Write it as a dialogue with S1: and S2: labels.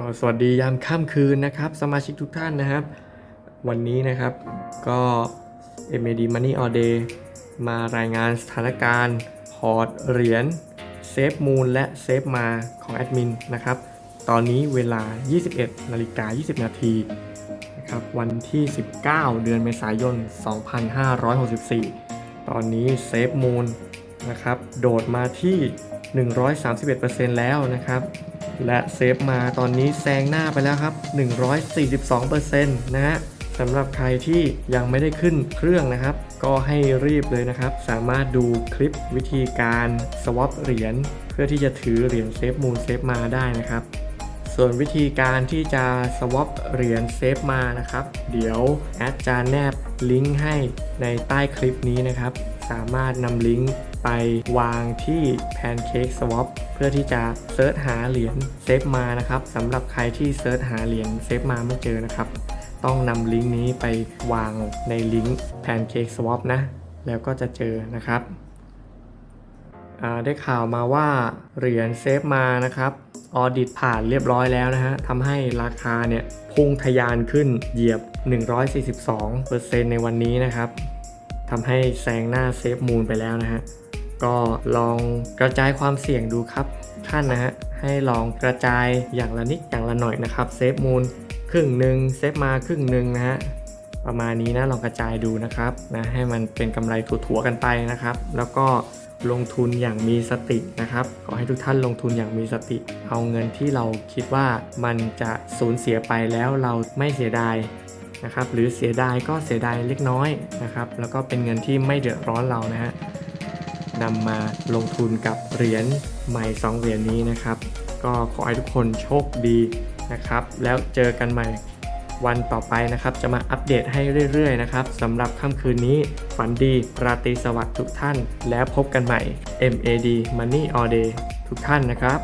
S1: ก็สวัสดียามค่ำคืนนะครับ สมาชิกทุกท่านนะครับ วันนี้นะครับก็ MAD Money All Day มารายงานสถานการณ์พอร์ตเหรียญเซฟมูลและเซฟมาของแอดมินนะครับ ตอนนี้เวลา 21นาฬิกา20 นาทีนะครับวันที่ 19 เดือนเมษายน 2564 ตอนนี้เซฟมูลนะครับโดดมาที่ 131%แล้วนะครับ และเซฟมาตอนนี้แซงหน้าไปแล้วครับ 142%นะฮะสำหรับใครที่ยังไม่ได้ขึ้นเครื่องนะครับ ก็ให้รีบเลยนะครับ สามารถดูคลิปวิธีการ swap เหรียญเพื่อที่จะถือเหรียญเซฟมูลเซฟมาได้นะครับ ส่วนวิธีการที่จะ swap เหรียญเซฟมานะครับ เดี๋ยวแอดจะแนบลิงก์ให้ในใต้คลิปนี้นะครับ สามารถนำลิงก์ ไปวางที่ Pancake Swap เพื่อที่จะเซิร์ชหาเหรียญเซฟมานะครับสำหรับใครที่เซิร์ชหาเหรียญเซฟมาไม่เจอนะครับ ต้องนำลิงก์นี้ไปวางในลิงก์ Pancake Swap นะ แล้วก็จะเจอนะครับได้ข่าวมาว่าเหรียญเซฟมานะครับออดิตผ่านเรียบร้อยแล้วนะฮะทำให้ราคาเนี่ยพุ่งทะยานขึ้นเหยียบ 142%ในวันนี้นะครับทำให้แซงหน้าเซฟมูลไปแล้วนะฮะ ก็ลองกระจายความเสี่ยงดูครับท่านนะฮะให้ลองกระจายอย่างละนิดอย่างละหน่อยนะครับเซฟมูลครึ่งหนึ่งเซฟมาครึ่งหนึ่งนะฮะประมาณนี้นะลองกระจายดูนะครับนะให้มันเป็นกำไรถั่วๆกันไปนะครับ แล้วก็ลงทุนอย่างมีสตินะครับ ขอให้ทุกท่านลงทุนอย่างมีสติ เอาเงินที่เราคิดว่ามันจะสูญเสียไปแล้วเราไม่เสียดายนะครับ หรือเสียดายก็เสียดายเล็กน้อยนะครับ แล้วก็เป็นเงินที่ไม่เดือดร้อนเรานะฮะ นำมาลงทุนกับเหรียญใหม่ 2 เหรียญนี้นะครับ ก็ขอให้ทุกคนโชคดีนะครับ แล้วเจอกันใหม่วันต่อไปนะครับ จะมาอัปเดตให้เรื่อยๆนะครับสำหรับค่ำคืนนี้ฝันดีราตรีสวัสดิ์ทุกท่าน แล้วพบกันใหม่ MAD Money All Day ทุกท่านนะครับ